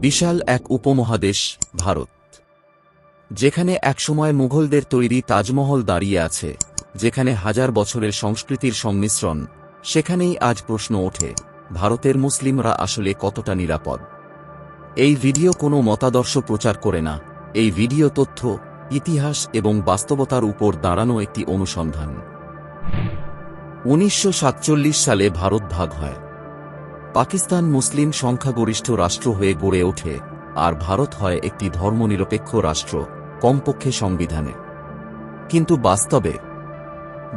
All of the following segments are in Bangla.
বিশাল এক উপমহাদেশ, ভারত, যেখানে একসময় মুঘলদের তৈরি তাজমহল দাঁড়িয়ে আছে, যেখানে হাজার বছরের সংস্কৃতির সংমিশ্রণ, সেখানেই আজ প্রশ্ন ওঠে, ভারতের মুসলিমরা আসলে কতটা নিরাপদ? এই ভিডিও কোনো মতাদর্শ প্রচার করে না, এই ভিডিও তথ্য, ইতিহাস এবং বাস্তবতার উপর দাঁড়ানো একটি অনুসন্ধান। উনিশশো সাতচল্লিশ সালে ভারত ভাগ হয়। পাকিস্তান মুসলিম সংখ্যাগরিষ্ঠ রাষ্ট্র হয়ে গড়ে ওঠে, আর ভারত হয় একটি ধর্মনিরপেক্ষ রাষ্ট্র, কমপক্ষে সংবিধানে। কিন্তু বাস্তবে,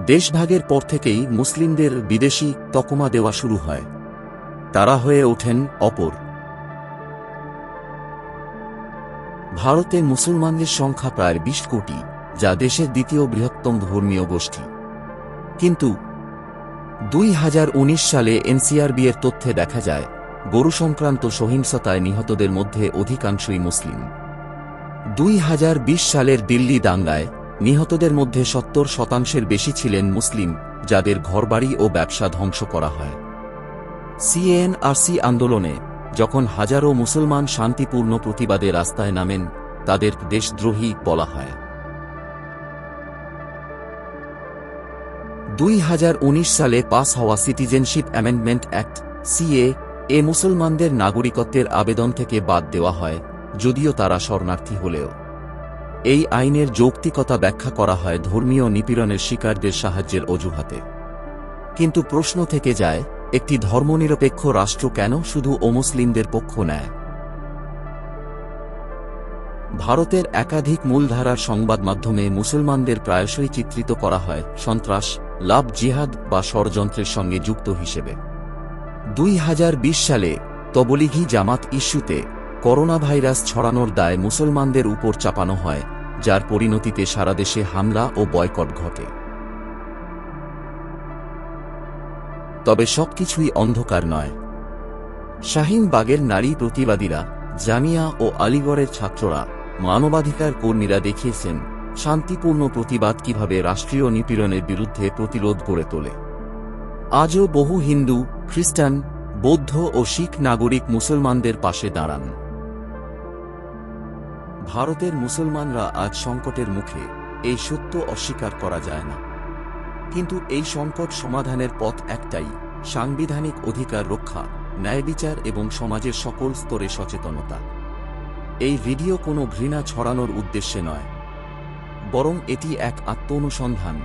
দেশভাগের পর থেকেই মুসলিমদের বিদেশি তকমা দেওয়া শুরু হয়। তারা হয়ে ওঠেন অপর। ভারতে মুসলমানদের সংখ্যা প্রায় বিশ কোটি, যা দেশের দ্বিতীয় বৃহত্তম ধর্মীয় গোষ্ঠী। কিন্তু দুই হাজার উনিশ সালে এনসিআরবি এর তথ্যে দেখা যায় গরু সংক্রান্ত সহিংসতায় নিহতদের মধ্যে অধিকাংশই মুসলিম। দুই হাজার বিশ সালের দিল্লি দাঙ্গায় নিহতদের মধ্যে সত্তর শতাংশের বেশি ছিলেন মুসলিম, যাদের ঘরবাড়ি ও ব্যবসা ধ্বংস করা হয়। সিএনআরসি আন্দোলনে যখন হাজারো মুসলমান শান্তিপূর্ণ প্রতিবাদে রাস্তায় নামেন, তাদের দেশদ্রোহী বলা হয়। দুই হাজার উনিশ সালে পাস হওয়া সিটিজেনশিপ অ্যামেন্ডমেন্ট অ্যাক্ট সিএ এ মুসলমানদের নাগরিকত্বের আবেদন থেকে বাদ দেওয়া হয়, যদিও তারা শরণার্থী হলেও। এই আইনের যৌক্তিকতা ব্যাখ্যা করা হয় ধর্মীয় নিপীড়নের শিকারদের সাহায্যের অজুহাতে। কিন্তু প্রশ্ন থেকে যায়, একটি ধর্মনিরপেক্ষ রাষ্ট্র কেন শুধু অমুসলিমদের পক্ষ নেয়? ভারতের একাধিক মূলধারার সংবাদ মাধ্যমে মুসলমানদের প্রায়শই চিত্রিত করা হয় সন্ত্রাস, লাভ জিহাদ বা ষড়যন্ত্রের সঙ্গে যুক্ত হিসেবে। দুই হাজার বিশ সালে তবলিঘি জামাত ইস্যুতে করোনা ভাইরাস ছড়ানোর দায় মুসলমানদের উপর চাপানো হয়, যার পরিণতিতে সারা দেশে হামলা ও বয়কট ঘটে। তবে সবকিছুই অন্ধকার নয়। শাহিনবাগের নারী প্রতিবাদীরা, জামিয়া ও আলিগড়ের ছাত্ররা মানবাধিকার কর্মীরা দেখিয়েছেন, শান্তিপূর্ণ প্রতিবাদ কীভাবে রাষ্ট্রীয় নিপীড়নের বিরুদ্ধে প্রতিরোধ গড়ে তোলে। আজও বহু হিন্দু, খ্রিস্টান, বৌদ্ধ ও শিখ নাগরিক মুসলমানদের পাশে দাঁড়ান। ভারতের মুসলমানরা আজ সংকটের মুখে, এই সত্য অস্বীকার করা যায় না। কিন্তু এই সংকট সমাধানের পথ একটাই, সাংবিধানিক অধিকার রক্ষা ন্যায় বিচার এবং সমাজের সকল স্তরে সচেতনতা। এই ভিডিও কোনো ঘৃণা ছড়ানোর উদ্দেশ্যে নয় বরং এটি এক আত্ম অনুসন্ধান